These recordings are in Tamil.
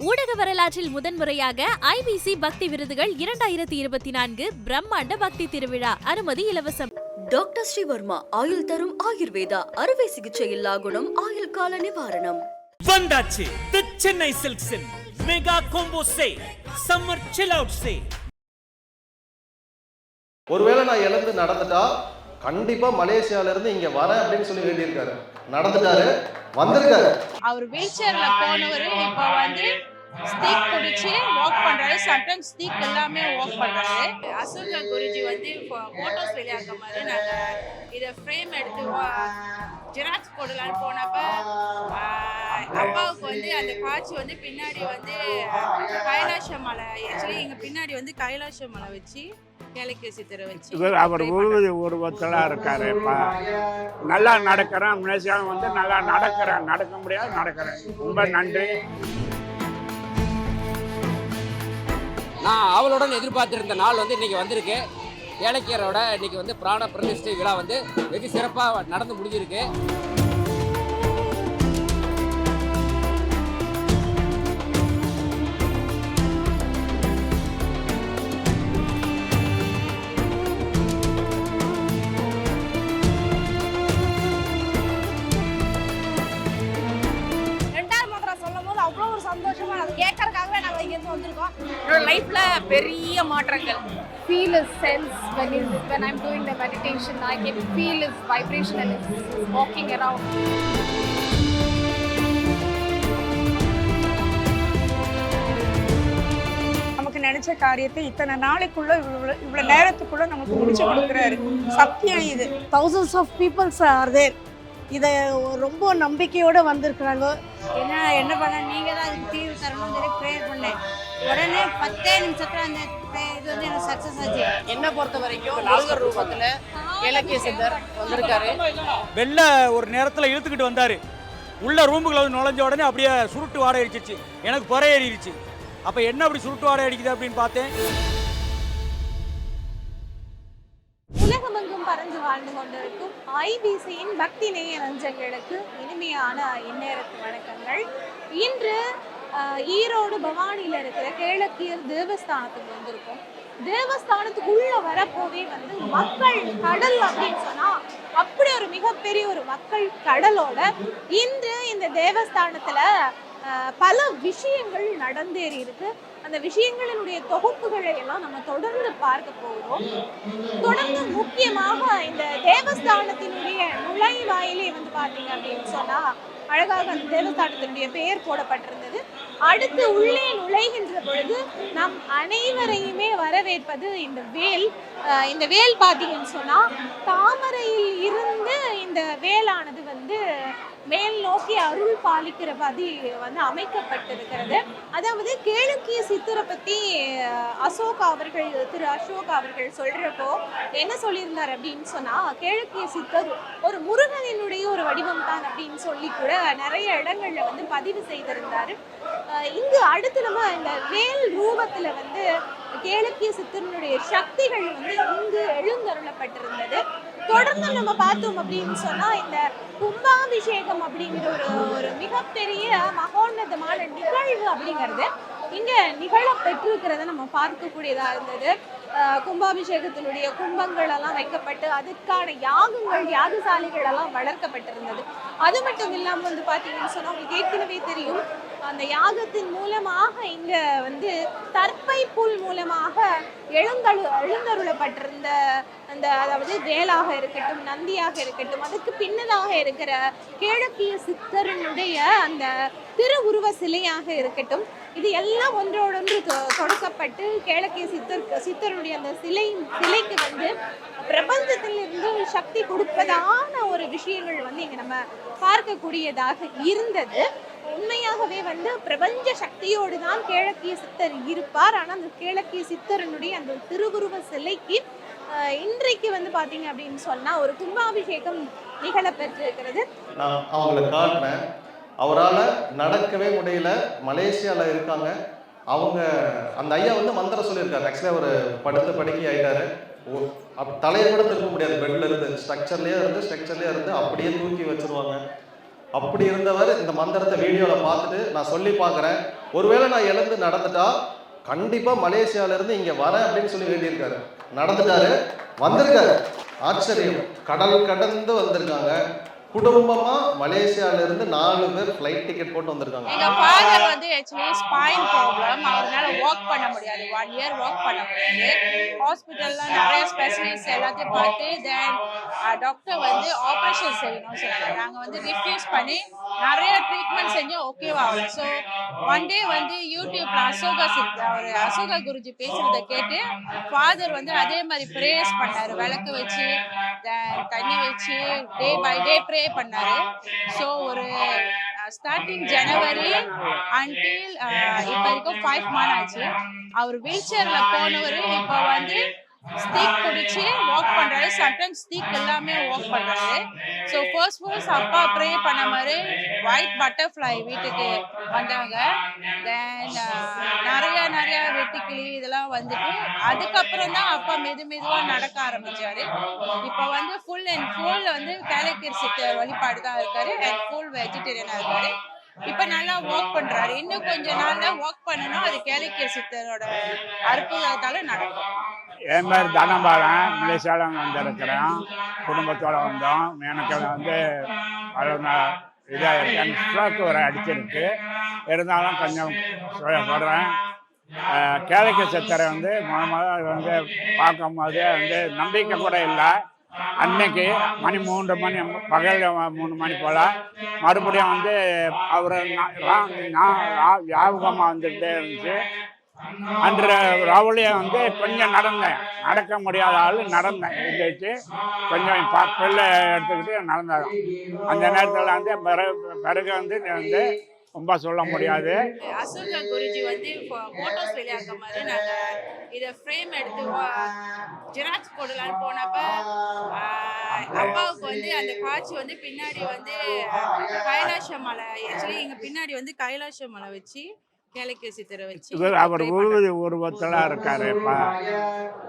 ஊடக வரலாற்றில் முதன்முறையாக ஐபிசி பக்தி விருதுகள் இரண்டாயிரத்தி இருபத்தி நான்கு பிரம்மாண்ட பக்தி திருவிழா. அனுமதி இலவசம். டாக்டர் ஸ்ரீவர்மா ஆயுள் தரும் ஆயுர்வேதா அறுவை சிகிச்சை இல்லா குணம் ஆயுள் கால நிவாரணம். வந்தாச்சு the Chennai சில்க்ஸின் mega combo sale summer chill out sale ஒருவேளை நான் இழந்து நடந்துட்டா கண்டிப்பா மலேசியால இருந்து இங்க வரேன் அப்படின்னு சொல்லி வேண்டியிருக்காரு நடந்துட்டாரு வந்திருக்காரு. அவர் வீல் சேர்ல போனவர் இப்போ வந்து ஸ்டீக் குடிச்சு வாக் பண்றாரு. சம்டைம்ஸ் ஸ்டீக் எல்லாமே வாக் பண்றாரு. அசோகா குருஜி வந்து ஃபோட்டோஸ் வெளியாக மாதிரி நாங்கள் இதை ஃப்ரேம் எடுத்து ஜெராக்ஸ் போடலான்னு போனப்ப அப்பாவுக்கு வந்து அந்த காட்சி வந்து பின்னாடி வந்து கைலாச மலை. ஆக்சுவலி எங்கள் பின்னாடி வந்து கைலாச மலை வச்சு இவர் அவர் frame உருவ உருவத்தில் இருக்காரு இப்போ நல்லா நடக்கிறேன் மலேசியாவில் வந்து நல்லா நடக்கிறேன். நடக்க முடியாது நடக்கிறேன். ரொம்ப நன்றி. நான் அவளுடன் எதிர்பார்த்திருந்த நாள் வந்து இன்னைக்கு வந்திருக்கு. ஏலக்கியரோட இன்னைக்கு வந்து பிராண பிரதிஷ்டை விழா வந்து வெகு சிறப்பாக நடந்து முடிஞ்சிருக்கு. பெரிய மாற்றங்கள். Feel his sense when he's when I'm doing the meditation. I can feel his vibration and his walking around. நமக்கு நினைச்ச காரியத்தை இத்தனை நாளைக்குள்ள இவ்வளோ இவ்வளோ நேரத்துக்குள்ள நமக்கு முடிச்சு கொடுக்குறாரு. சத்தியம் இது. Thousands of people are there. இதை ரொம்ப நம்பிக்கையோட வந்திருக்கிறாங்க. என்ன என்ன பண்ண நீங்க தான் அதுக்கு தீர்வு தரணும்னு சொல்லி ப்ரேயர் பண்ணேன். உடனே பத்தே நிமிஷத்துல அந்த இது வந்து எனக்கு சக்ஸஸ் ஆச்சு. என்னை பொறுத்த வரைக்கும் முருகர் ரூபத்துல இலக்கிய சித்தர் வந்திருக்காரு. வெளில ஒரு நேரத்தில் இழுத்துக்கிட்டு வந்தார். உள்ள ரூமுக்குள்ள வந்து நுழைஞ்ச உடனே அப்படியே சுருட்டு வாடகை அடிச்சிச்சு. எனக்கு புறை ஏறிடுச்சு. அப்போ என்ன அப்படி சுருட்டு வாடகை அடிக்குது அப்படின்னு பார்த்தேன். உலகமெங்கும் பறந்து வாழ்ந்து கொண்டிருக்கும் ஐபிசியின் பக்தி நேய நஞ்சங்களுக்கு இனிமையான இந்நேரத்து வணக்கங்கள். இன்று ஈரோடு பவானியில் இருக்கிற கேளக்கியர் தேவஸ்தானத்துக்கு வந்திருக்கோம். தேவஸ்தானத்துக்குள்ள வரப்போவே வந்து மக்கள் கடல் அப்படின்னு சொன்னா அப்படி ஒரு மிகப்பெரிய ஒரு மக்கள் கடலோட இன்று இந்த தேவஸ்தானத்துல பல விஷயங்கள் நடந்தேறி இருக்கு. அந்த விஷயங்களினுடைய தொகுப்புகளை எல்லாம் நம்ம தொடர்ந்து பார்க்க போகிறோம் தொடர்ந்து முக்கியமாக இந்த தேவஸ்தானத்தினுடைய நுழைவாயிலே வந்து பாத்தீங்க அப்படின்னு சொன்னா அழகாக அந்த தேவஸ்தானத்தினுடைய பெயர் போடப்பட்டிருந்தது. அடுத்து உள்ளே நுழைகின்ற பொழுது நம் அனைவரையுமே வரவேற்பது இந்த வேல் இந்த வேல் பார்த்தீங்கன்னு சொன்னா தாமரையில் இருந்து இந்த வேலானது வந்து மேல் நோக்கி அருள் பாலிக்கிற பதி வந்து அமைக்கப்பட்டிருக்கிறது. அதாவது கேளுக்கிய சித்தரை பத்தி அசோக் அசோகா அவர்கள் திரு அசோக் அவர்கள் சொல்றப்போ என்ன சொல்லியிருந்தார் அப்படின்னு சொன்னா கேளுக்கிய சித்தர் ஒரு முருகனினுடைய ஒரு வடிவம் தான் அப்படின்னு சொல்லி கூட நிறைய இடங்கள்ல வந்து பதிவு செய்திருந்தாரு. இங்கு அடுத்து நம்ம இந்த வேல் ரூபத்துல வந்து கேளுக்கிய சித்தனுடைய சக்திகள் வந்து இங்கு எழுந்தருளப்பட்டிருந்தது. தொடர்ந்து நம்ம பார்த்தோம் அப்படின்னு சொன்னா இந்த கும்பாபிஷேகம் அப்படிங்கிற ஒரு ஒரு மிகப்பெரிய மகோன்னதமான நிகழ்வு அப்படிங்கிறது இங்க நிகழ பெற்றிருக்கிறத நம்ம பார்க்கக்கூடியதா இருந்தது. கும்பாபிஷேகத்தினுடைய கும்பங்கள் எல்லாம் வைக்கப்பட்டு அதுக்கான யாகங்கள் யாகசாலைகள் எல்லாம் வளர்க்கப்பட்டிருந்தது. அது மட்டும் இல்லாமல் வந்து பார்த்தீங்கன்னு சொன்னா உங்களுக்கு ஏற்கனவே தெரியும் அந்த யாகத்தின் மூலமாக இங்க வந்து தற்பை புல் மூலமாக எழுந்தழு எழுந்தருளப்பட்டிருந்த அந்த அதாவது வேலாக இருக்கட்டும் நந்தியாக இருக்கட்டும் அதுக்கு பின்னதாக இருக்கிற கிழக்கிய சித்தரனுடைய அந்த திருவுருவ சிலையாக இருக்கட்டும் இது எல்லாம் ஒன்றோடொன்று தொ- தொடக்கப்பட்டு கிழக்கிய சித்தர் சித்தருடைய அந்த சிலை சிலைக்கு வந்து பிரபஞ்சத்திலிருந்து சக்தி கொடுப்பதான ஒரு விஷயங்கள் வந்து இங்கே நம்ம பார்க்கக்கூடியதாக இருந்தது. உண்மையாகவே வந்து பிரபஞ்ச சக்தியோடு தான் கேழக்கிய சித்தர் இருப்பார். ஆனால் அந்த கேழக்கிய சித்தரனுடைய அந்த திருவுருவ சிலைக்கு இன்றைக்கு வந்து பாத்தீங்க அப்படின்னு சொன்னா ஒரு கும்பாபிஷேகம் நிகழப்பெற்றிருக்கிறது நான் அவங்கள காட்டினேன். அவரால் நடக்கவே முடியல. மலேசியாவில் இருக்காங்க. அவங்க அந்த ஐயா வந்து மந்திரம் சொல்லியிருக்காரு. ஆக்சுவலாக அவர் படுத்த படுக்கி ஆயிட்டாரு. ஓ- அப் தலையை கூட திரும்ப முடியாது. பெட்ல இருந்து ஸ்ட்ரக்சர்லேயே இருந்து ஸ்ட்ரக்சர்லேயே இருந்து அப்படியே தூக்கி வச்சிருவாங்க. அப்படி இருந்தவர் இந்த மந்திரத்தை வீடியோவில் பார்த்துட்டு நான் சொல்லி பார்க்குறேன். ஒருவேளை நான் எழுந்து நடந்துட்டா கண்டிப்பாக மலேசியாவிலேருந்து இங்கே வரேன் அப்படின்னு சொல்லி வேண்டியிருக்காரு நடந்துட்டாரு. வந்திருக்காரு. ஆச்சரியம். கடல் கடந்து வந்திருக்காங்க. குடும்பமா மலேசியால இருந்து நாலு பேர் ஃப்ளைட் டிக்கெட் போட்டு வந்திருக்காங்க. எங்க ஃபாதர் வந்து ஆக்சுவலி ஸ்பைன் ப்ராப்ளம் அவரால ஒர்க் பண்ண முடியாது. ஒன் இயர் ஒர்க் பண்ண முடியாது. ஹாஸ்பிட்டல்ல நிறைய ஸ்பெஷலிஸ்ட் எல்லாத்தையும் பார்த்து தென் டாக்டர் வந்து ஆப்ரேஷன் செய்யணும்னு சொன்னாங்க. நாங்க வந்து ரிஃப்யூஸ் பண்ணி நிறைய ட்ரீட்மெண்ட் செஞ்சு ஓகேவா ஆகல ஸோ ஒன் டே வந்து யூடியூப்ல அசோகா சித் அவர் அசோகா குருஜி பேசுறத கேட்டு ஃபாதர் வந்து அதே மாதிரி ப்ரேயர்ஸ் பண்ணாரு. விளக்கு வச்சு தண்ணி வச்சு டே பை டே ப்ரே பண்ணாரு. ஸோ ஒரு ஸ்டார்டிங் ஜனவரி அன்டில் இப்போ வரைக்கும் ஃபைவ் மந்த் ஆச்சு. அவர் வீல் சேர்ல போனவர் இப்போ வந்து ஸ்டீக் பிடிச்சி ஒர்க் பண்றாரு. சம்டைம்ஸ் ஸ்டீக் எல்லாமே ஒர்க் பண்றாரு. ஸோ ஃபர்ஸ்ட் ஃபர்ஸ்ட் அப்பா ப்ரே பண்ண மாதிரி ஒயிட் பட்டர்ஃப்ளை வீட்டுக்கு வந்தாங்க. தென் uh, நிறைய நிறைய வெட்டிக்கிளி இதெல்லாம் வந்துட்டு அதுக்கப்புறம் தான் அப்பா மெது மெதுவாக நடக்க ஆரம்பிச்சாரு. இப்போ வந்து ஃபுல் அண்ட் ஃபுல் வந்து கேலக்கர் சித்த வழிபாடு தான் இருக்காரு. அண்ட் ஃபுல் வெஜிடேரியனாக இருக்காரு. இப்ப நல்லா ஒர்க் பண்றாரு. இன்னும் கொஞ்ச நாள்ல ஒர்க் பண்ணணும் அது கேலிக்கர் சித்தரோட அற்புதத்தால நடக்கும். என் பேர் தனபாலன். மலேசியாவில் வந்திருக்கிறேன் குடும்பத்தோடு வந்தோம். எனக்கு வந்து இதாக ஸ்ட்ரோக் ஒரு அடிச்சிருக்கு. இருந்தாலும் கொஞ்சம் சொல்ல சொல்கிறேன் கேளிக்கை சித்தரை வந்து முத முதல் வந்து பார்க்கும்போது வந்து நம்பிக்கை கூட இல்லை. அன்னைக்கு மணி மூன்று மணி பகல் மூணு மணி போல் மறுபடியும் வந்து அவர் ஞாபகமாக வந்துகிட்டே இருந்துச்சு. அன்று ராவுலியை வந்து கொஞ்சம் நடந்தேன். நடக்க முடியாத ஆள் நடந்தேன். எழுந்திரிச்சு கொஞ்சம் ப பிள்ளை எடுத்துக்கிட்டு நடந்தேன் அந்த நேரத்தில் வந்து பிறகு பிறகு வந்து வந்து ரொம்ப சொல்ல முடியாது. அசோகா குருஜி வந்து போட்டோஸ் வெளியாக்க மாதிரி நாங்கள் இதை ஃப்ரேம் எடுத்து ஜெராக்ஸ் போடலான்னு போனப்ப அப்பாவுக்கு வந்து அந்த காட்சி வந்து பின்னாடி வந்து கைலாச மலை ஆக்சுவலி எங்க பின்னாடி வந்து கைலாச மலை வச்சு இவர் அவர் pray பண்ணாங்க. உருவதி உருவத்தில் இருக்காரு இப்போ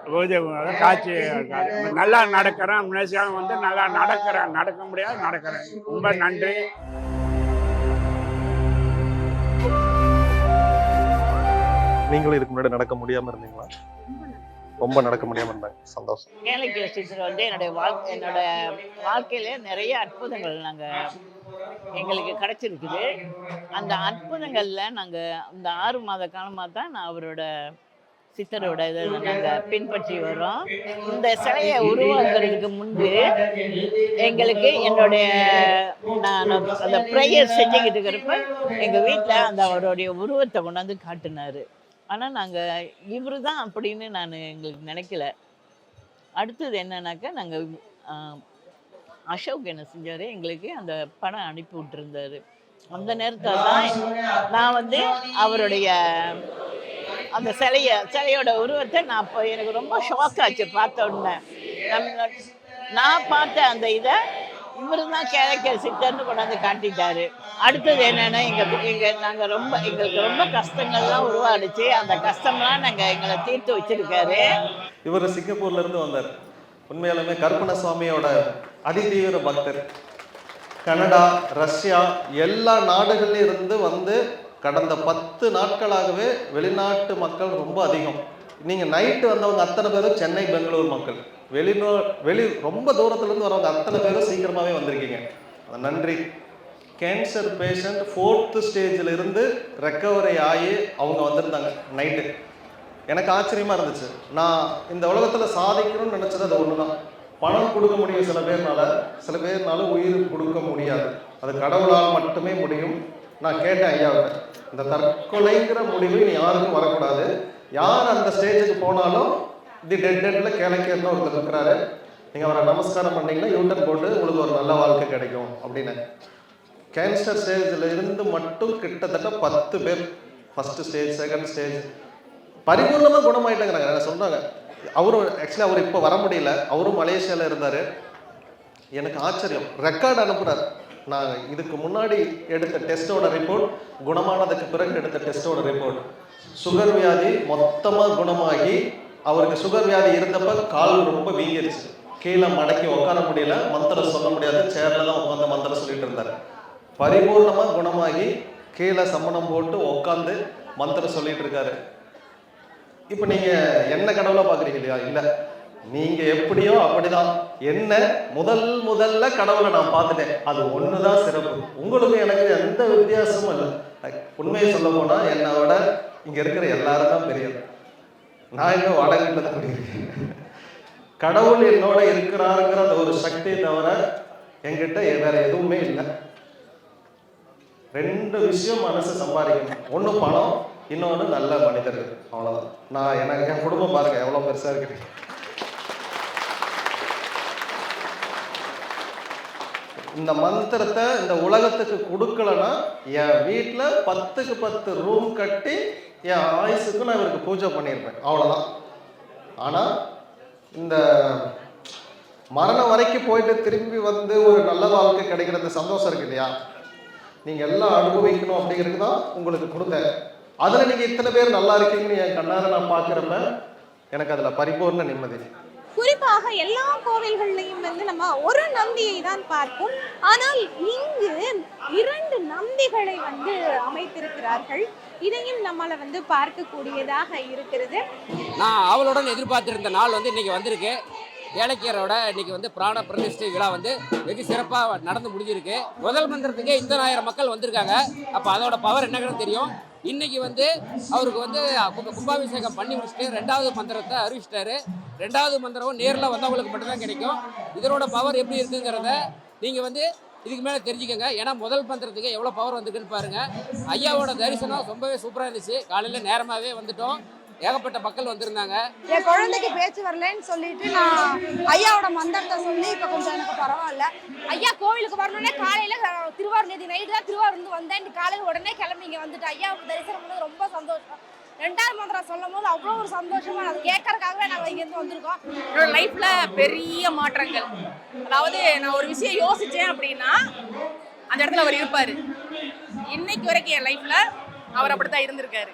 உருவதி காட்சி இருக்காரு. நல்லா நடக்கிறேன். மலேசியாவில் வந்து நல்லா நடக்கிறேன். நடக்க முடியாது நடக்கிறேன் ரொம்ப நன்றி. நீங்களும் இதுக்கு முன்னாடி நடக்க முடியாம இருந்தீங்களா? ரொம்ப நடக்க முடியாம இருந்தாங்க சந்தோஷம். கேலக்கி டீச்சர் வந்து என்னுடைய வாழ்க்கை என்னோட வாழ்க்கையில நிறைய அற்புதங்கள் நாங்கள் எங்களுக்கு கிடைச்சிருக்குது. அந்த அற்புதங்கள்ல நாங்கள் அந்த ஆறு மாத காலமாக தான் நான் அவரோட சித்தரோட இதை நாங்கள் பின்பற்றி வரோம் இந்த சிலையை உருவாக்குறதுக்கு முன்பு எங்களுக்கு என்னுடைய நான் அந்த ப்ரேயர் செஞ்சுக்கிட்டு இருக்கிறப்ப எங்கள் வீட்டில் அந்த அவருடைய உருவத்தை கொண்டாந்து காட்டினாரு. ஆனால் நாங்கள் இவரு தான் அப்படின்னு நான் எங்களுக்கு நினைக்கல. அடுத்தது என்னன்னாக்கா நாங்கள் அசோக் என்ன செஞ்சார் எங்களுக்கு அந்த பணம் அனுப்பி விட்டுருந்தாரு. அந்த நேரத்தில் தான் நான் வந்து அவருடைய அந்த சிலைய சிலையோட உருவத்தை நான் இப்போ எனக்கு ரொம்ப ஷாக் ஆச்சு பார்த்த உடனே. நம்ம நான் பார்த்த அந்த இதை இவர் தான் கேரக்டர் சித்தர்னு கொண்டாந்து காட்டிட்டாரு. அடுத்தது என்னன்னா எங்க எங்க நாங்க ரொம்ப எங்களுக்கு ரொம்ப கஷ்டங்கள்லாம் உருவாடுச்சு அந்த கஷ்டம்லாம் நாங்க எங்களை தீர்த்து வச்சிருக்காரு. இவர் சிங்கப்பூர்ல இருந்து வந்தார். உண்மையாலுமே கற்பன சுவாமியோட அதிதீவிர பக்தர். கனடா ரஷ்யா எல்லா நாடுகள்ல இருந்து வந்து கடந்த பத்து நாட்களாகவே வெளிநாட்டு மக்கள் ரொம்ப அதிகம். நீங்க நைட்டு வந்தவங்க அத்தனை பேரும் சென்னை பெங்களூர் மக்கள். வெளிநோ வெளி ரொம்ப தூரத்துலேருந்து வரவங்க அத்தனை பேரும் சீக்கிரமாகவே வந்திருக்கீங்க. நன்றி. கேன்சர் பேஷண்ட் ஃபோர்த்து ஸ்டேஜில் இருந்து ரெக்கவரி ஆகி அவங்க வந்திருந்தாங்க நைட்டு எனக்கு ஆச்சரியமாக இருந்துச்சு. நான் இந்த உலகத்தில் சாதிக்கணும்னு நினச்சது அது ஒன்று தான் பணம் கொடுக்க முடியும் சில பேர்னால சில பேர்னால உயிர் கொடுக்க முடியாது. அது கடவுளால் மட்டுமே முடியும். நான் கேட்டேன் ஐயாவை இந்த தற்கொலைங்கிற முடிவு நீ யாருக்கும் வரக்கூடாது. யார் அந்த ஸ்டேஜுக்கு போனாலும் தி டெட் டெட்ல கிழக்கேன்னு ஒருத்தர் இருக்கிறாரு. நீங்க அவரை நமஸ்காரம் பண்ணீங்கன்னா யூட்டன் போட்டு உங்களுக்கு ஒரு நல்ல வாழ்க்கை கிடைக்கும் அப்படின்னு. கேன்சர் ஸ்டேஜில் இருந்து மட்டும் கிட்டத்தட்ட பத்து பேர். ஃபர்ஸ்ட் ஸ்டேஜ் செகண்ட் ஸ்டேஜ் பரிபூர்ணமாக குணமாயிட்டேங்கிறாங்க. சொன்னாங்க. அவரும் ஆக்சுவலி அவர் இப்போ வர முடியல. அவரும் மலேசியாவில் இருந்தார். எனக்கு ஆச்சரியம். ரெக்கார்டு அனுப்புறாரு. நான் இதுக்கு முன்னாடி எடுத்த டெஸ்ட்டோட ரிப்போர்ட் குணமானதுக்கு பிறகு எடுத்த டெஸ்ட்டோட ரிப்போர்ட் சுகர் வியாதி மொத்தமாக குணமாகி அவருக்கு சுகர் வியாதி இருந்தப்ப கால் ரொம்ப வீங்கிருச்சு. கீழே மடக்கி உட்கார முடியல. மந்திரம் சொல்ல முடியாது. சேர்ல தான் உட்காந்து மந்திரம் சொல்லிட்டு இருந்தாரு. பரிபூர்ணமாக குணமாகி கீழே சம்மணம் போட்டு உட்காந்து மந்திரம் சொல்லிட்டு இருக்காரு. இப்போ நீங்க என்ன கடவுளா பாக்குறீங்க இல்லையா? இல்ல நீங்க எப்படியோ அப்படிதான். என்ன முதல் முதல்ல கடவுளை நான் பார்த்துட்டேன். அது ஒண்ணுதான் சிறப்பு. உங்களுக்கு எனக்கு எந்த வித்தியாசமும் இல்லை. உண்மையை சொல்ல போனா என்னை விட இங்க இருக்கிற எல்லாரும் தான் பெரியது. நான் இன்னும் வடகிட்ட தான் குடியிருக்கேன் கடவுள் என்னோட இருக்கிறாருங்கிற அந்த ஒரு சக்தியை தவிர என்கிட்ட வேற எதுவுமே இல்லை. ரெண்டு விஷயம் மனசு சம்பாதிக்கணும். ஒண்ணு பணம் இன்னொன்று நல்ல மனிதர்கள். அவ்வளவுதான். நான் எனக்கு என் குடும்பம் பாருங்க எவ்வளவு பெருசா இருக்கு. இந்த மந்திரத்தை இந்த உலகத்துக்கு கொடுக்கலன்னா என் வீட்டில் பத்துக்கு பத்து ரூம் கட்டி என் ஆயுசுக்கு நான் இவருக்கு பூஜை பண்ணியிருப்பேன். அவ்வளோதான் ஆனால் இந்த மரணம் வரைக்கும் போயிட்டு திரும்பி வந்து ஒரு நல்ல வாழ்க்கை கிடைக்கிறது சந்தோஷம் இருக்கு இல்லையா? நீங்கள் எல்லாம் அனுபவிக்கணும் அப்படிங்கிறது தான் உங்களுக்கு கொடுத்த அதில் நீங்கள் இத்தனை பேர் நல்லா இருக்கீங்கன்னு என் கண்ணார நான் பார்க்குறப்ப எனக்கு அதில் பரிபூர்ண நிம்மதி. குறிப்பாக எல்லா கோவில்கள்லையும் வந்து நம்ம ஒரு நந்தியை தான் பார்ப்போம். ஆனால் இங்கு இரண்டு நந்திகளை வந்து அமைத்திருக்கிறார்கள். இதையும் நம்மளை வந்து பார்க்கக்கூடியதாக இருக்கிறது. நான் அவளுடன் எதிர்பார்த்திருந்த நாள் வந்து இன்னைக்கு வந்திருக்கு. ஏலக்கியரோட இன்னைக்கு வந்து பிராண பிரதிஷ்டை விழா வந்து வெகு சிறப்பாக நடந்து முடிஞ்சிருக்கு. முதல் மந்திரத்துக்கு இந்த ஆயிரம் மக்கள் வந்திருக்காங்க. அப்போ அதோட பவர் என்னங்கிறது தெரியும். இன்னைக்கு வந்து அவருக்கு வந்து கும்பாபிஷேகம் பண்ணி முடிச்சுட்டு ரெண்டாவது மந்திரத்தை அறிவிச்சிட்டாரு. ரெண்டாவது மந்திரம் நேரில் வந்தவங்களுக்கு மட்டும்தான் கிடைக்கும். இதனோட பவர் எப்படி இருக்குங்கிறத நீங்கள் வந்து இதுக்கு மேலே தெரிஞ்சுக்கோங்க. ஏன்னா முதல் மந்திரத்துக்கு எவ்வளோ பவர் வந்துருக்குன்னு பாருங்கள் ஐயாவோட தரிசனம் ரொம்பவே சூப்பராக இருந்துச்சு. காலையில் நேரமாகவே வந்துட்டோம். ஏகப்பட்ட மக்கள் வந்திருந்தாங்க. என் குழந்தைக்கு பேச்சு வரலன்னு சொல்லிட்டு நான் ஐயாவோட மந்திரத்தை சொல்லி இப்போ கொஞ்சம் எனக்கு பரவாயில்ல. ஐயா கோவிலுக்கு வரணுன்னே காலையில திருவாரூர் நேற்று நைட்டு தான் திருவாரூர்ந்து வந்தேன். காலையில் உடனே கிளம்பி இங்கே வந்துட்டு ஐயாவுக்கு தரிசனம் பண்ணது ரொம்ப சந்தோஷம். ரெண்டாவது மந்திரம் சொல்லும் போது அவ்வளோ ஒரு சந்தோஷமா அது கேட்கறதுக்காகவே நாங்கள் இங்கேருந்து வந்திருக்கோம். என்னோட லைஃப்ல பெரிய மாற்றங்கள். அதாவது நான் ஒரு விஷயம் யோசிச்சேன் அப்படின்னா அந்த இடத்துல அவர் இருப்பாரு. இன்னைக்கு வரைக்கும் என் லைஃப்ல அவர் அப்படித்தான் இருந்திருக்காரு.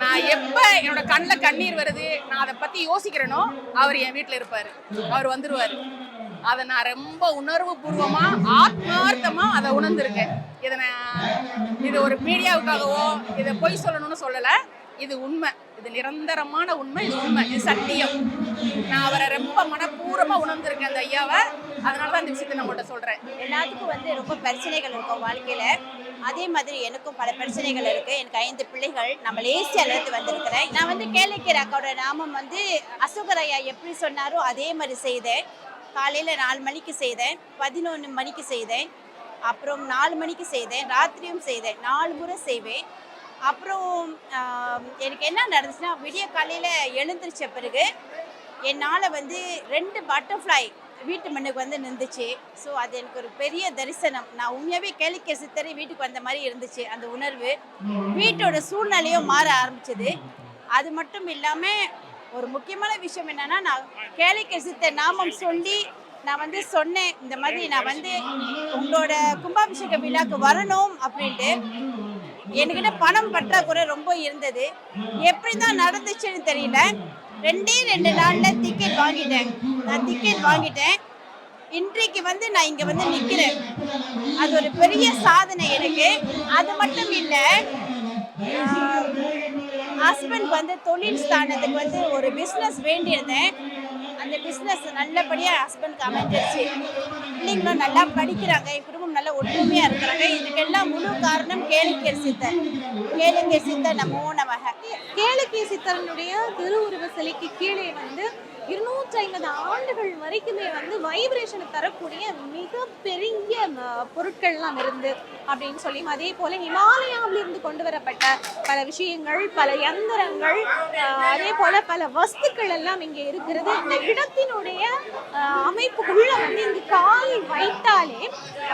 நான் எப்போ என்னோட கண்ணில் கண்ணீர் வருது நான் அதை பற்றி யோசிக்கிறேனோ அவர் என் வீட்டில் இருப்பார். அவர் வந்துடுவார் அதை நான் ரொம்ப உணர்வு பூர்வமாக ஆத்மார்த்தமாக அதை உணர்ந்திருக்கேன். இதை நான் இது ஒரு மீடியாவுக்காகவோ இதை பொய் சொல்லணும்னு சொல்லலை. இது உண்மை. இது நிரந்தரமான உண்மை இது உண்மை. இது சத்தியம். நான் அவரை ரொம்ப மனப்பூர்வமா உணர்ந்திருக்கேன் அந்த ஐயாவை. அதனால தான் இந்த விஷயத்தை நான் உங்கள்கிட்ட சொல்றேன். எல்லாத்துக்கும் வந்து ரொம்ப பிரச்சனைகள் இருக்கும் வாழ்க்கையில. அதே மாதிரி எனக்கும் பல பிரச்சனைகள் இருக்கு. எனக்கு ஐந்து பிள்ளைகள் நம்ம மலேசியால வந்திருக்கிறேன். நான் வந்து கேளிக்கிற அக்காவோட நாமம் வந்து அசோகர் ஐயா எப்படி சொன்னாரோ அதே மாதிரி செய்தேன். காலையில் நாலு மணிக்கு செய்தேன். பதினொன்று மணிக்கு செய்தேன். அப்புறம் நாலு மணிக்கு செய்தேன். ராத்திரியும் செய்தேன். நாலு முறை செய்வேன். அப்புறம் எனக்கு என்ன நடந்துச்சுன்னா விடிய காலையில் எழுந்திரிச்ச பிறகு என்னால் வந்து ரெண்டு பட்டர்ஃப்ளை வீட்டு மண்ணுக்கு வந்து நின்றுச்சு. ஸோ அது எனக்கு ஒரு பெரிய தரிசனம். நான் உண்மையாகவே கேளிக்கை சித்தரை வீட்டுக்கு வந்த மாதிரி இருந்துச்சு அந்த உணர்வு. வீட்டோட சூழ்நிலையும் மாற ஆரம்பிச்சது. அது மட்டும் இல்லாமல் ஒரு முக்கியமான விஷயம் என்னன்னா நான் கேளிக்கை சித்தர் நாமம் சொல்லி நான் வந்து சொன்னேன். இந்த மாதிரி நான் வந்து உங்களோட கும்பாபிஷேக விழாக்கு வரணும் அப்படின்ட்டு. என்கிட்ட பணம் பற்றாக்குறை ரொம்ப இருந்தது. எப்படி தான் நடந்துச்சுன்னு தெரியல. ரெண்டே ரெண்டு நாளில் டிக்கெட் வாங்கிட்டேன். நான் டிக்கெட் வாங்கிட்டேன். இன்றைக்கு வந்து நான் இங்க வந்து நிக்கிறேன். அது ஒரு பெரிய சாதனை எனக்கு. அது மட்டும் இல்லை ஹஸ்பண்ட் வந்து தொழில் ஸ்தானத்துக்கு வந்து ஒரு பிஸ்னஸ் வேண்டியிருந்தேன். அந்த பிஸ்னஸ் நல்லபடியாக ஹஸ்பண்ட் அமைஞ்சிருச்சு. பிள்ளைங்களும் நல்லா படிக்கிறாங்க என் குடும்பம் நல்லா ஒற்றுமையாக இருக்கிறாங்க. இதுக்கெல்லாம் முழு காரணம் கேளிக்கர் சித்தர். கேளிக்கர் சித்தர் நமோ நமக. கேளுக்கிய சித்தரனுடைய திருவுருவ சிலைக்கு கீழே வந்து இருநூற்றி ஐம்பது ஆண்டுகள் வரைக்குமே வந்து வைப்ரேஷனை தரக்கூடிய மிக பெரிய பொருட்கள்லாம் இருந்து அப்படின்னு சொல்லி அதே போல இமாலயாவிலிருந்து கொண்டு வரப்பட்ட பல விஷயங்கள் பல யந்திரங்கள் அதே போல பல வஸ்துக்கள் எல்லாம் இங்கே இருக்கிறது. இந்த இடத்தினுடைய அமைப்புக்குள்ள வந்து இங்கு கால் வைத்தாலே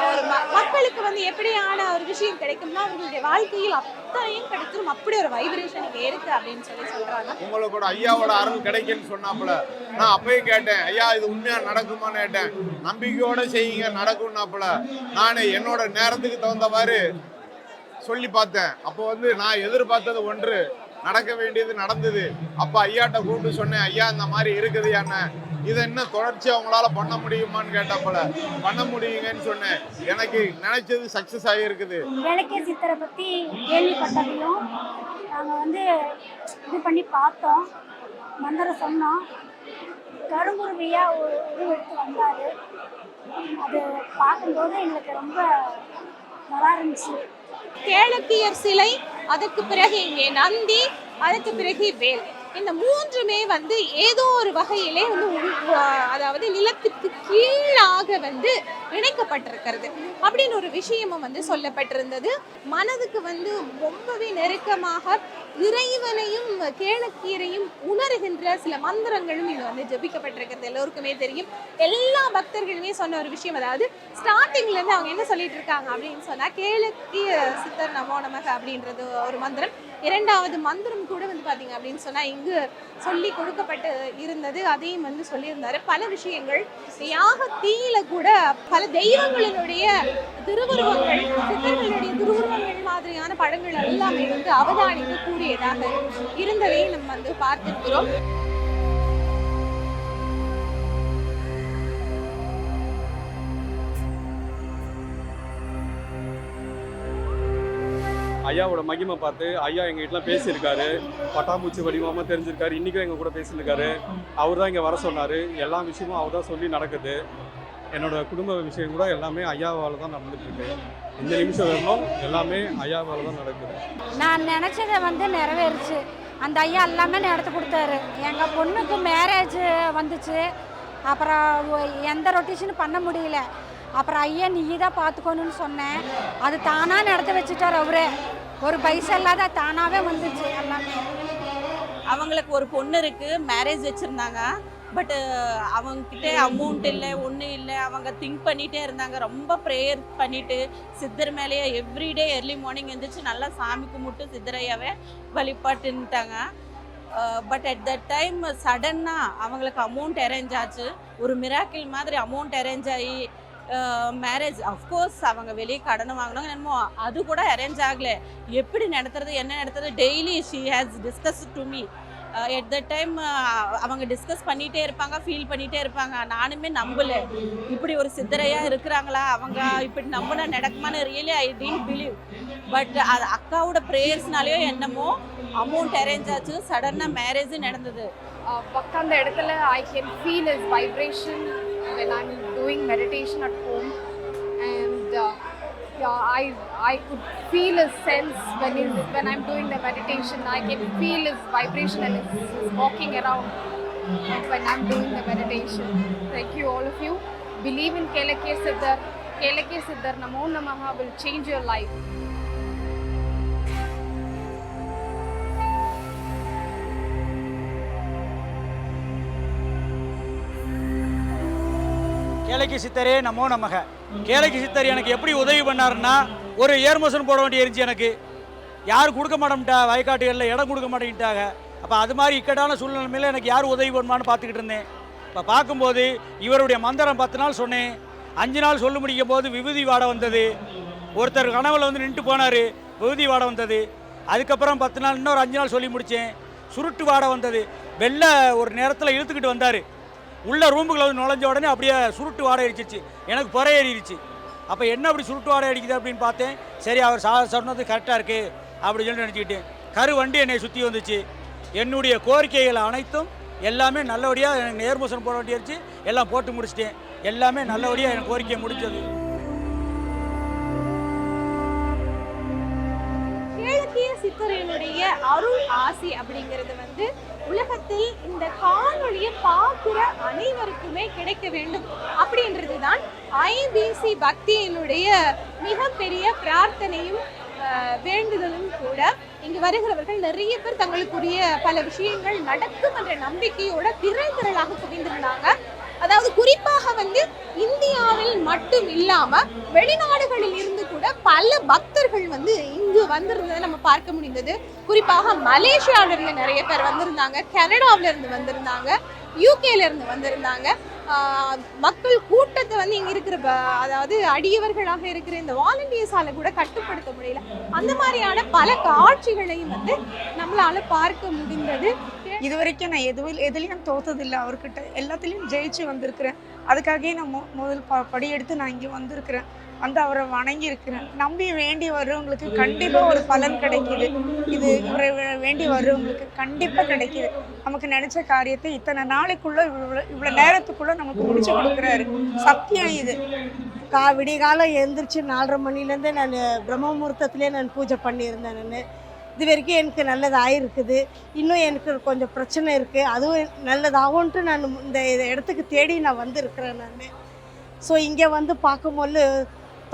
ஒரு மக்களுக்கு வந்து எப்படியான ஒரு விஷயம் கிடைக்கும்னா அவர்களுடைய வாழ்க்கையில் அத்தனையும் கிடைச்சிரும் அப்படி ஒரு வைப்ரேஷன் இருக்கு அப்படின்னு சொல்லி சொல்றாங்க. உங்களோட ஐயாவோட அருள் கிடைக்குன்னு சொன்னாப்புல. நான் அப்பயும் கேட்டேன் ஐயா இது உண்மையா நடக்குமான்னு கேட்டேன். நம்பிக்கையோட செய்யுங்க நடக்கும்னாப்புல. நான் என்னோட நேரத்துக்கு தகுந்தவாறு சொல்லி பார்த்தேன். அப்போ வந்து நான் எதிர்பார்த்தது ஒன்று நடக்க வேண்டியது நடந்தது. அப்போ ஐயாட்ட கூப்பிட்டு சொன்னேன் ஐயா இந்த மாதிரி இருக்குது என்ன இதை என்ன தொடர்ச்சி அவங்களால பண்ண முடியுமான்னு கேட்டப்பல பண்ண முடியுங்கன்னு சொன்னேன். எனக்கு நினைச்சது சக்சஸ் ஆகியிருக்குது. இலக்கிய சித்தரை பற்றி கேள்விப்பட்டதையும் நாங்கள் வந்து இது பண்ணி பார்த்தோம். மந்திரம் சொன்னோம். கருங்குருவியாக ஒரு உருவெடுத்து வந்தார். அது பார்க்கும்போது எங்களுக்கு ரொம்ப நல்லா இருந்துச்சு. கேளக்கியர் சிலை அதுக்கு பிறகு இங்கே நந்தி அதுக்கு பிறகு வேல். இந்த மூன்றுமே வந்து ஏதோ ஒரு வகையிலே வந்து அதாவது நிலத்துக்கு கீழாக வந்து இணைக்கப்பட்டிருக்கிறது. அப்படின்னு ஒரு விஷயமும் வந்து சொல்லப்பட்டிருந்தது. மனதுக்கு வந்து ரொம்பவே நெருக்கமாக இறைவனையும் கேளக்கீரையும் உணர்கின்ற சில மந்திரங்களும் இங்க வந்து ஜெபிக்கப்பட்டிருக்கிறது. எல்லோருக்குமே தெரியும். எல்லா பக்தர்களுமே சொன்ன ஒரு விஷயம் அதாவது ஸ்டார்டிங்ல இருந்து அவங்க என்ன சொல்லிட்டு இருக்காங்க அப்படின்னு சொன்னா கேளக்கிய சித்தர் நமோ நமக அப்படின்றது ஒரு மந்திரம். இரண்டாவது மந்திரம் கூட வந்து பாத்தீங்க அப்படின்னு சொன்னா இங்கு சொல்லி கொடுக்கப்பட்டு இருந்தது. அதையும் வந்து சொல்லியிருந்தாரு. பல விஷயங்கள். யாக தீயில கூட பல தெய்வங்களினுடைய திருவுருவங்கள் சித்தர்களுடைய திருவுருவங்கள் மாதிரியான படங்கள் எல்லாமே வந்து அவதானிக்க கூடியதாக இருந்ததை நம்ம வந்து பார்த்திருக்கிறோம். ஐயாவோட மகிமை பார்த்து ஐயா எங்கள் வீட்டில் பேசியிருக்காரு. பட்டாம்பூச்சி வடிவமாக தெரிஞ்சிருக்காரு. இன்றைக்கும் எங்கள் கூட பேசியிருக்காரு. அவர் தான் இங்கே வர சொன்னார். எல்லா விஷயமும் அவர் தான் சொல்லி நடக்குது. என்னோட குடும்ப விஷயம் கூட எல்லாமே ஐயாவால் தான் நடந்துட்டு இருக்கு. இந்த நிமிஷம் வரணும் எல்லாமே ஐயாவால் தான் நடக்குது. நான் நினச்சதை வந்து நிறைவேறுச்சு. அந்த ஐயா எல்லாமே நடத்தி கொடுத்தாரு. எங்கள் பொண்ணுக்கு மேரேஜ் வந்துச்சு. அப்புறம் எந்த ரொட்டேஷனும் பண்ண முடியல. அப்புறம் ஐயா நீ தான் பார்த்துக்கணும்னு சொன்னேன். அது தானாக நடத்தி வச்சுட்டார் அவரு. ஒரு பைசா இல்லாத தானாகவே வந்துச்சு எல்லாமே. அவங்களுக்கு ஒரு பொண்ணு இருக்கு மேரேஜ் வச்சிருந்தாங்க. பட் uh, அவங்கக்கிட்ட அமௌண்ட் இல்லை ஒன்றும் இல்லை. அவங்க திங்க் பண்ணிகிட்டே இருந்தாங்க. ரொம்ப ப்ரேயர் பண்ணிவிட்டு சித்தர் மேலேயே எவ்ரிடே எர்லி மார்னிங் எழுந்திரிச்சு நல்லா சாமி கும்பிட்டு சித்தரையாவே வழிபாட்டுன்ட்டாங்க. பட் அட் தட் டைம் சடன்னாக அவங்களுக்கு அமௌண்ட் அரேஞ்ச் ஆச்சு. ஒரு மிராக்கிள் மாதிரி அமௌண்ட் அரேஞ்ச் ஆகி மேரேஜ் அஃப்கோர்ஸ் அவங்க வெளியே கடன் வாங்கினாங்க என்னமோ அது கூட அரேஞ்ச் ஆகலை. எப்படி நடத்துறது என்ன நடத்துறது daily she has discuss to me at the time அவங்க டிஸ்கஸ் பண்ணிகிட்டே இருப்பாங்க ஃபீல் பண்ணிகிட்டே இருப்பாங்க. நானுமே நம்பல. இப்படி ஒரு சித்தரையாக இருக்கிறாங்களா? அவங்க இப்படி நம்பினா நடக்குமான்னு really I didn't believe but அது அக்காவோட ப்ரேயர்ஸ்னாலேயோ என்னமோ அமௌண்ட் அரேஞ்ச் ஆச்சு. சடனாக மேரேஜ் நடந்தது. உட்காந்த இடத்துல I can feel is vibration when I'm doing meditation yeah, I I could feel his sense when he's, when I'm doing the meditation. I can feel his vibration and his, his walking around when I'm doing the meditation. Thank you all of you. Believe in Kelake Siddhar. Kelake Siddhar Namo Namaha will change your life. கேளைக்கு சித்தரே நமோ நமக. கேளைக்கு சித்தர் எனக்கு எப்படி உதவி பண்ணாருன்னா ஒரு ஏர்மோசன் போட வேண்டிய இருந்துச்சு எனக்கு. யார் கொடுக்க மாட்டேன்ட்டா வயக்காட்டுகளில் இடம் கொடுக்க மாட்டேங்கிட்டாங்க அப்போ அது மாதிரி இக்கட்டான சூழ்நிலைமையில் எனக்கு யார் உதவி பண்ணுமான்னு பார்த்துக்கிட்டு இருந்தேன். இப்போ பார்க்கும்போது இவருடைய மந்திரம் பத்து நாள் சொன்னேன். அஞ்சு நாள் சொல்ல முடிக்கும் போது விபூதி வாடை வந்தது. ஒருத்தர் கனவில் வந்து நின்று போனார் விபூதி வாடை வந்தது. அதுக்கப்புறம் பத்து நாள் இன்னொரு அஞ்சு நாள் சொல்லி முடித்தேன் சுருட்டு வாடை வந்தது. வெளில ஒரு நேரத்தில் இழுத்துக்கிட்டு வந்தார். உள்ள ரூமுக்குள்ள வந்து நுழைஞ்ச உடனே அப்படியே சுருட்டு வாடகை அடிச்சிருச்சு எனக்கு புறை ஏறிடுச்சு அப்போ என்ன அப்படி சுருட்டு வாடகை அடிக்குது அப்படின்னு பார்த்தேன். சரி அவர் சா சொன்னது கரெக்டாக இருக்குது அப்படின்னு சொல்லி நினச்சிக்கிட்டேன். கரு வண்டி என்னை சுற்றி வந்துச்சு. என்னுடைய கோரிக்கைகள் அனைத்தும் எல்லாமே நல்லபடியாக எனக்கு நேர்மோசன் போட வேண்டியிருச்சு எல்லாம் போட்டு முடிச்சிட்டேன். எல்லாமே நல்லபடியாக எனக்கு கோரிக்கை முடிச்சது கேளக்கிய அருள் ஆசி அப்படிங்கிறது வந்து உலகத்தில் இந்த காணொளியை பார்க்குற அனைவருக்குமே கிடைக்க வேண்டும். அப்படின்றது தான் ஐபிசி பக்தியினுடைய மிகப்பெரிய பிரார்த்தனையும் வேண்டுதலும் கூட. இங்கு வருகிறவர்கள் நிறைய பேர் தங்களுக்குரிய பல விஷயங்கள் நடக்கும் என்ற நம்பிக்கையோட திரள் திரளாக குவிந்திருந்தாங்க. அதாவது குறிப்பாக வந்து இந்தியாவில் மட்டும் இல்லாம வெளிநாடுகளில் இருந்து பல பக்தர்கள் வந்து இங்கு வந்திருந்ததை நம்ம பார்க்க முடிந்தது. குறிப்பாக மலேசியாவில இருந்து நிறைய பேர் வந்திருந்தாங்க கனடாவில இருந்து வந்திருந்தாங்க யூகேல இருந்து வந்திருந்தாங்க. மக்கள் கூட்டத்தை வந்து இங்கே இருக்கிற ப- அதாவது அடியவர்களாக இருக்கிற இந்த வாலண்டியர்ஸால கூட கட்டுப்படுத்த முடியல. அந்த மாதிரியான பல காட்சிகளையும் வந்து நம்மளால பார்க்க முடிந்தது. இது வரைக்கும் நான் எதுவும் எதுலேயும் தோத்ததில்லை. அவர்கிட்ட எல்லாத்துலேயும் ஜெயிச்சு வந்திருக்கிறேன். அதுக்காகவே நான் மு முதல் ப படியெடுத்து நான் இங்கே வந்திருக்கிறேன். வந்து அவரை வணங்கி இருக்கிறேன் நம்பி வேண்டி வர்றவங்களுக்கு கண்டிப்பாக ஒரு பலன் கிடைக்குது. இது இவரை வேண்டி வர்றவங்களுக்கு கண்டிப்பாக கிடைக்குது. நமக்கு நினைச்ச காரியத்தை இத்தனை நாளைக்குள்ள இவ்வளோ இவ்வளோ நேரத்துக்குள்ள நமக்கு முடிச்சு கொடுக்குறாரு. சத்தியம் இது. கா விடிகாலம் எழுந்திரிச்சு நாலரை மணிலேருந்தே நான் பிரம்ம முகூர்த்தத்துலேயே நான் பூஜை பண்ணியிருந்தேன் நான். இது வரைக்கும் எனக்கு நல்லது ஆயிருக்குது இன்னும் எனக்கு கொஞ்சம் பிரச்சனை இருக்குது அதுவும் நல்லதாகும்ன்ட்டு நான் இந்த இடத்துக்கு தேடி நான் வந்திருக்கிறேன் நான். ஸோ இங்கே வந்து பார்க்கும்போது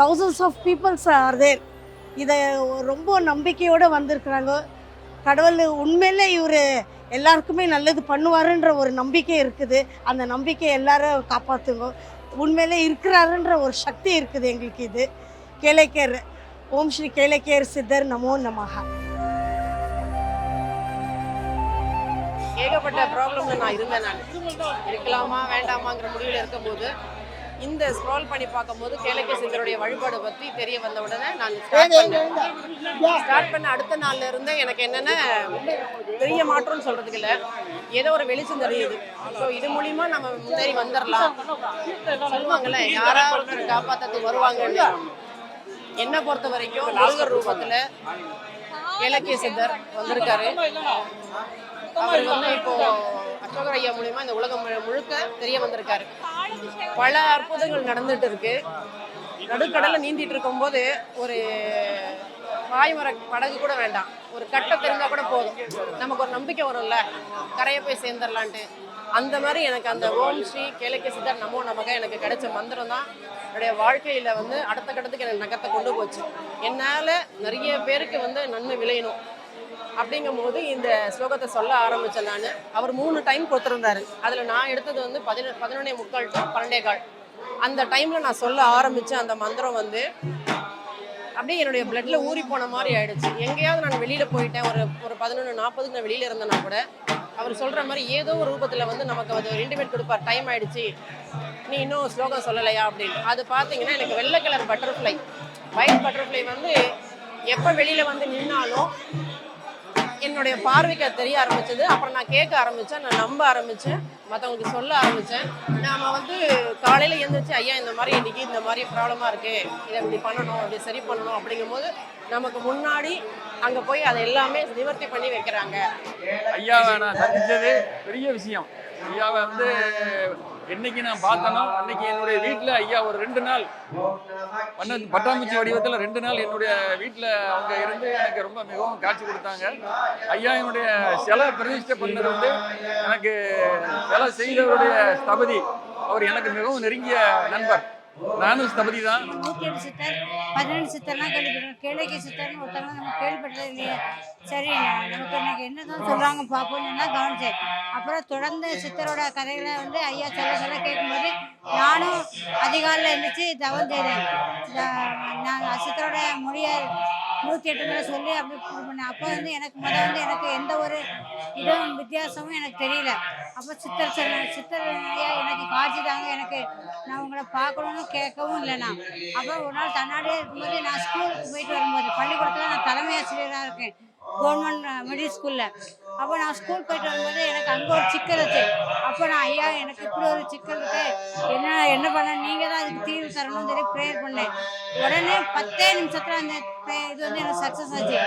thousands of peoples are there இதை ரொம்ப நம்பிக்கையோடு வந்திருக்கிறாங்க. கடவுள் உண்மையிலே இவர் எல்லாருக்குமே நல்லது பண்ணுவாருன்ற ஒரு நம்பிக்கை இருக்குது. அந்த நம்பிக்கை எல்லாரும் காப்பாற்றுங்க உண்மையிலே இருக்கிறாருன்ற ஒரு சக்தி இருக்குது எங்களுக்கு இது. கேளைக்கேர் ஓம் ஸ்ரீ கேளைக்கேர் சித்தர் நமோ நமஹா. ஏகப்பட்ட ப்ராப்ளம்ல நான் இருந்தேன் நான். இருக்கலாமா வேண்டாமாங்கிற முடிவில் இருக்கும்போது இந்த ஸ்க்ரால் பண்ணி பார்க்கும்போது கேளக்க சிந்தருடைய வழிபாடு பற்றி தெரிய வந்த உடனே நான் ஸ்டார்ட் பண்ணேன். ஸ்டார்ட் பண்ண அடுத்த நாள்ல இருந்தே எனக்கு என்னென்ன பெரிய மாற்றம்னு சொல்றதுக்கு இல்லை. ஏதோ ஒரு வெளிச்சம் தெரியுது ஸோ இது மூலியமா நம்ம முன்னேறி வந்துடலாம் சொல்லுவாங்கல்ல யாராவது காப்பாற்றத்துக்கு வருவாங்கன்னு. என்னை பொறுத்த வரைக்கும் முருகர் ரூபத்தில் இலக்கிய சித்தர் வந்திருக்காரு. அவர் வந்து இப்போ அசோகர் ஐயா மூலியமா இந்த உலகம் முழுக்க தெரிய வந்திருக்காரு. பல அற்புதங்கள் நடந்துட்டு இருக்கு. நடுக்கடலை நீந்திட்டு இருக்கும்போது ஒரு பாய்மர படகு கூட வேண்டாம். ஒரு கட்டை தெரிஞ்சா கூட போதும். நமக்கு ஒரு நம்பிக்கை வரும்ல. கரையை போய் சேர்ந்துடலான்ட்டு. அந்த மாதிரி எனக்கு அந்த ஓம் ஸ்ரீ கேளக்கிய சித்தர் நமோ நமக எனக்கு கிடைச்ச மந்திரம் தான். என்னுடைய வாழ்க்கையில் வந்து அடுத்த கட்டத்துக்கு எனக்கு நகத்தை கொண்டு போச்சு. என்னால் நிறைய பேருக்கு வந்து நன்மை விளையணும். அப்படிங்கும் போது இந்த ஸ்லோகத்தை சொல்ல ஆரம்பிச்சேன் நான் அவர் மூணு டைம் கொடுத்துருந்தாரு. அதில் நான் எடுத்தது வந்து பதினொ பதினொன்னே முக்கால் டு பன்னெண்டே கால். அந்த டைமில் நான் சொல்ல ஆரம்பித்த அந்த மந்திரம் வந்து அப்படியே என்னுடைய பிளட்ல ஊறி போன மாதிரி ஆயிடுச்சு. எங்கேயாவது நான் வெளியில் போயிட்டேன் ஒரு ஒரு பதினொன்று நாற்பதுக்கு நான் வெளியில் இருந்தேன்னா கூட அவர் சொல்கிற மாதிரி ஏதோ ஒரு ரூபத்தில் வந்து நமக்கு அது இன்டிமேட் கொடுப்பார் டைம் ஆயிடுச்சு நீ இன்னும் ஸ்லோகம் சொல்லலையா? அப்படின்னு. அது பார்த்தீங்கன்னா எனக்கு வெள்ளை கலர் பட்டர்ஃப்ளை ஒயிட் பட்டர்ஃப்ளை வந்து எப்போ வெளியில் வந்து நின்னாலும் என்னுடைய பார்வைக்கு அது தெரிய ஆரம்பிச்சது. அப்புறம் நான் கேட்க ஆரம்பித்தேன் நான் நம்ப ஆரம்பித்தேன் மற்றவங்களுக்கு சொல்ல ஆரம்பித்தேன் நாம் வந்து காலையில் எழுந்திரிச்சு ஐயா இந்த மாதிரி இன்றைக்கி இந்த மாதிரி ப்ராப்ளமாக இருக்குது இதை இப்படி பண்ணணும் அப்படி சரி பண்ணணும். அப்படிங்கும்போது நமக்கு முன்னாடி அங்கே போய் அதை எல்லாமே நிவர்த்தி பண்ணி வைக்கிறாங்க. ஐயாவை நான் சந்தித்தது பெரிய விஷயம். ஐயாவை வந்து என்னைக்கு நான் பார்த்தனோ அன்னைக்கு என்னுடைய வீட்டில் ஐயா ஒரு ரெண்டு நாள் பண்ண பட்டாம்பூச்சி வடிவத்தில் ரெண்டு நாள் என்னுடைய வீட்டில் அவங்க இருந்து எனக்கு ரொம்ப மிகவும் காட்சி கொடுத்தாங்க. ஐயா என்னுடைய சிலை பிரதிஷ்டை பண்ணது வந்து எனக்கு சிலை செய்தவருடைய ஸ்தபதி அவர் எனக்கு மிகவும் நெருங்கிய நண்பர். நானும் ஸ்தபதி தான். நூற்றி எட்டு சித்தர் பதினெண்டு சித்தர்லாம் கேள்விப்பட்டிருக்கோம் கேளைக்கு சித்தர்னு ஒருத்தவங்க நம்ம கேள்விப்பட்டது இல்லையே. சரி நமக்கு எனக்கு என்னதான் சொல்கிறாங்க பார்ப்போம்னு தான் கவனிச்சேன். அப்புறம் தொடர்ந்து சித்தரோட கதைகளை வந்து ஐயா சொல்ல சொல்ல கேட்கும்போது நானும் அதிகாலையில் எழுந்திரிச்சு தவம் செய்தேன். த- நான் சித்தரோட மொழியை நூற்றி எட்டு முறை சொல்லி அப்படி இது பண்ணேன். அப்போ வந்து எனக்கு முதல் வந்து எனக்கு எந்த ஒரு இதுவும் வித்தியாசமும் எனக்கு தெரியல. அப்போ சித்தர் சொன்ன சித்தர் ஐயா எனக்கு காட்சி தாங்க. எனக்கு நான் உங்களை பார்க்கணும்னு கேட்கவும் இல்லை நான். அப்போ ஒரு நாள் தன்னாடியே இருக்கும்போது நான் ஸ்கூலுக்கு போயிட்டு வரும்போது பள்ளிக்கூடத்தில் நான் தலைமை ஆசிரியராக இருக்கேன். கவர்மெண்ட் மிடில் ஸ்கூலில் அப்போ நான் ஸ்கூல் போயிட்டு வரும்போது எனக்கு அங்கே ஒரு சிக்கல் இருக்கு. அப்போ நான் ஐயா எனக்கு இப்படி ஒரு சிக்கல் இருக்கு. என்ன என்ன பண்ண? நீங்கள் தான் அதுக்கு தீர்வு தரணும்னு சொல்லி ப்ரேயர் பண்ணேன். உடனே பத்தே நிமிஷத்தில் அந்த இது வந்து எனக்கு சக்ஸஸ் ஆச்சு.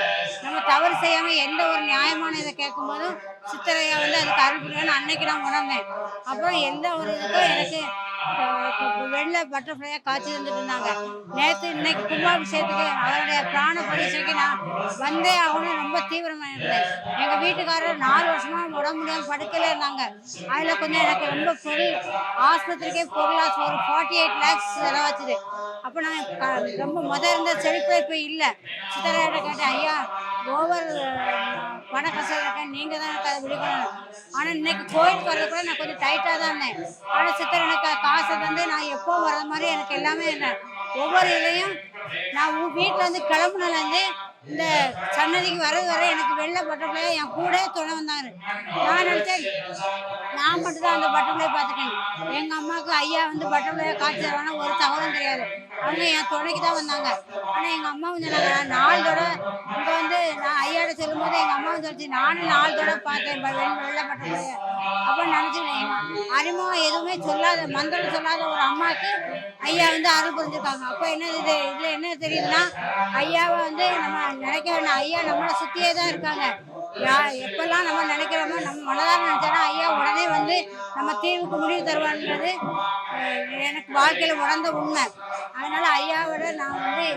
நம்ம தவறு செய்யாமல் எந்த ஒரு நியாயமான இதை கேட்கும்போதும் சித்தரையா வந்து அதுக்கு அருள் புரியும்னு அன்னைக்கு நான் உணர்ந்தேன். அப்புறம் எந்த ஒரு இதுக்கும் எனக்கு வெள்ளை பட்டர்ஃப்ளையாக காய்ச்சி வந்துட்டு இருந்தாங்க நேற்று இன்னைக்கு கும்பாபிஷேகத்துக்கு அவருடைய பிராண பரிசைக்கு நான் வந்தே ஆகணும். ரொம்ப தீவிரமாக இருந்தேன். எங்கள் வீட்டுக்காரர் நாலு வருஷமா உடம்பு முடியாமல் படுக்கல இருந்தாங்க அதில் கொஞ்சம் எனக்கு ரொம்ப பொருள் ஆஸ்பத்திரிக்கே பொருளாச்சு. ஒரு ஃபார்ட்டி எயிட் லேக்ஸ் செலவாச்சுது. அப்போ நான் ரொம்ப முத இருந்த செழிப்பே இப்போ இல்லை. சித்தரையிட்ட கேட்டேன் ஐயா ஓவர் பண கஷ்டம் இருக்கேன். நீங்கள் தான் எனக்கு அதை விடுக்கணும். ஆனால் இன்னைக்கு கோயிலுக்கு வர்றது கூட நான் கொஞ்சம் டைட்டாக தான் இருந்தேன். ஆனால் சித்தர் எனக்கு வந்து நான் எப்போ வர மாதிரி எனக்கு எல்லாமே ஒவ்வொரு இலையும் நான் வீட்டில் இருந்து கிளம்புனாலேருந்து இந்த சன்னதிக்கு வரது வர எனக்கு வெள்ளை பட்டர்ஃப்ளை என் கூட துணை வந்தாரு. நான் நினச்சேன் நான் மட்டும்தான் அந்த பட்டர்ஃப்ளை பார்த்துட்டேன் எங்கள் அம்மாவுக்கு ஐயா வந்து பட்டர்ஃப்ளை காய்ச்சி தருவானா ஒரு தகவலும் தெரியாது. அவங்க என் துணைக்கு தான் வந்தாங்க. ஆனால் எங்கள் அம்மா வந்து நாங்கள் நாலு தடவை இங்கே வந்து நான் ஐயாட சொல்லும் போது எங்கள் அம்மா வந்து சொல்லிச்சு நானும் நாலு தடவை பார்த்தேன் ப- வெள்ளை வெள்ளை பட்டர்ஃப்ளைய அப்போ நினச்சிட்டேன் அறிமுகம் எதுவுமே சொல்லாத மந்திரம் சொல்லாத ஒரு அம்மாவுக்கு ஐயா வந்து அருள் புரிஞ்சிருக்காங்க. அப்போ என்ன இது இதில் என்ன தெரியுதுன்னா ஐயாவை வந்து நம்ம நினைக்க வேண்டாம் ஐயா நம்மளை சுற்றியே தான் இருக்காங்க. யா எப்பெல்லாம் நம்ம நினைக்கிறோமோ நம்ம மனதாக நினைச்சோன்னா ஐயா உடனே வந்து நம்ம தீர்வுக்கு முடிவு தருவான்றது எனக்கு வாழ்க்கையில் உணர்ந்த உண்மை. அதனால ஐயாவோட நான் வந்து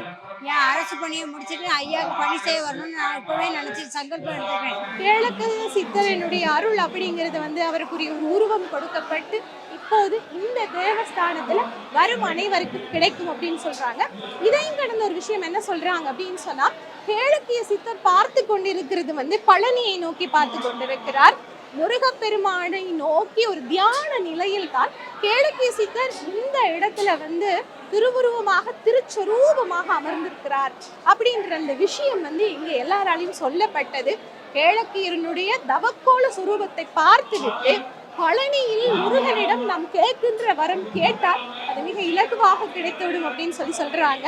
என் அரசு பணியை முடிச்சுட்டு ஐயாவுக்கு பணி செய்ய வரணும்னு நான் இப்போவே நினச்சி சங்கல்பம் எடுத்துக்கிறேன். கிழக்கு சித்தரனுடைய அருள் அப்படிங்கிறது வந்து அவருக்குரிய ஒரு உருவம் கொடுக்கப்பட்டு இப்போது இந்த தேவஸ்தானத்துல வரும் அனைவருக்கும் கிடைக்கும் அப்படின்னு சொல்றாங்க. இதையும் கடந்த ஒரு விஷயம் என்ன சொல்றாங்க அப்படின்னு சொன்னா கேளுக்கிய சித்தர் பார்த்து கொண்டிருக்கிறது வந்து பழனியை நோக்கி பார்த்து கொண்டிருக்கிறார். முருகப்பெருமானை நோக்கி ஒரு தியான நிலையில் தான் கேளுக்கிய சித்தர் இந்த இடத்துல வந்து திருவுருவமாக திருச்சொரூபமாக அமர்ந்திருக்கிறார். அப்படின்ற அந்த விஷயம் வந்து இங்கே எல்லாராலையும் சொல்லப்பட்டது. கேளக்கியரனுடைய தவக்கோல சுரூபத்தை பார்த்துவிட்டு பழனியில் முருகனிடம் நாம் கேட்கின்ற வரம் கேட்டால் அது மிக இலகுவாக கிடைத்துவிடும் அப்படின்னு சொல்லி சொல்றாங்க.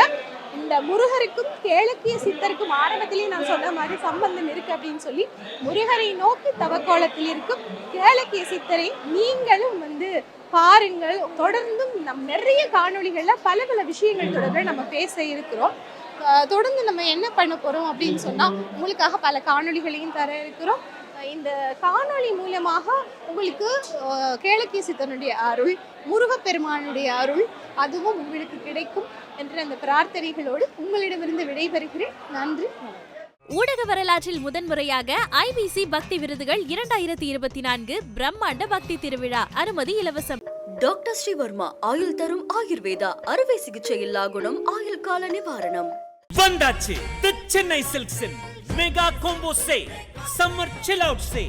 இந்த முருகருக்கும் கேளக்கிய சித்தருக்கும் ஆரம்பத்திலேயே நான் சொன்ன மாதிரி சம்பந்தம் இருக்கு அப்படின்னு சொல்லி முருகரை நோக்கி தவக்கோலத்தில் இருக்கும் கேளக்கிய சித்தரை நீங்களும் வந்து பாருங்கள். தொடர்ந்தும் நம் நிறைய காணொளிகளில் பல பல விஷயங்கள் தொடர்பில் நம்ம பேச இருக்கிறோம். தொடர்ந்து நம்ம என்ன பண்ண போகிறோம் அப்படின்னு சொன்னால் உங்களுக்காக பல காணொளிகளையும் தர இருக்கிறோம். இந்த காணொளி மூலமாக உங்களுக்கு கேளக்கிய சித்தனுடைய அருள் முருகப்பெருமானுடைய அருள் அதுவும் உங்களுக்கு கிடைக்கும் என்ற அந்த பிரார்த்தனைகளோடு உங்களிடமிருந்து விடைபெறுகிறேன். நன்றி. ஊடக வரலாற்றில் முதன்முறையாக ஐபிசி பக்தி விருதுகள் இரண்டாயிரத்தி இருபத்தி நான்கு பிரம்மாண்ட பக்தி திருவிழா அனுமதி இலவசம். டாக்டர் ஸ்ரீவர்மா ஆயுள் தரும் ஆயுர்வேதா அறுவை சிகிச்சை இல்லா குணம் ஆயுள் கால நிவாரணம். வந்தாச்சு the Chennai சில்க்ஸின். Mega combo sale summer chill out sale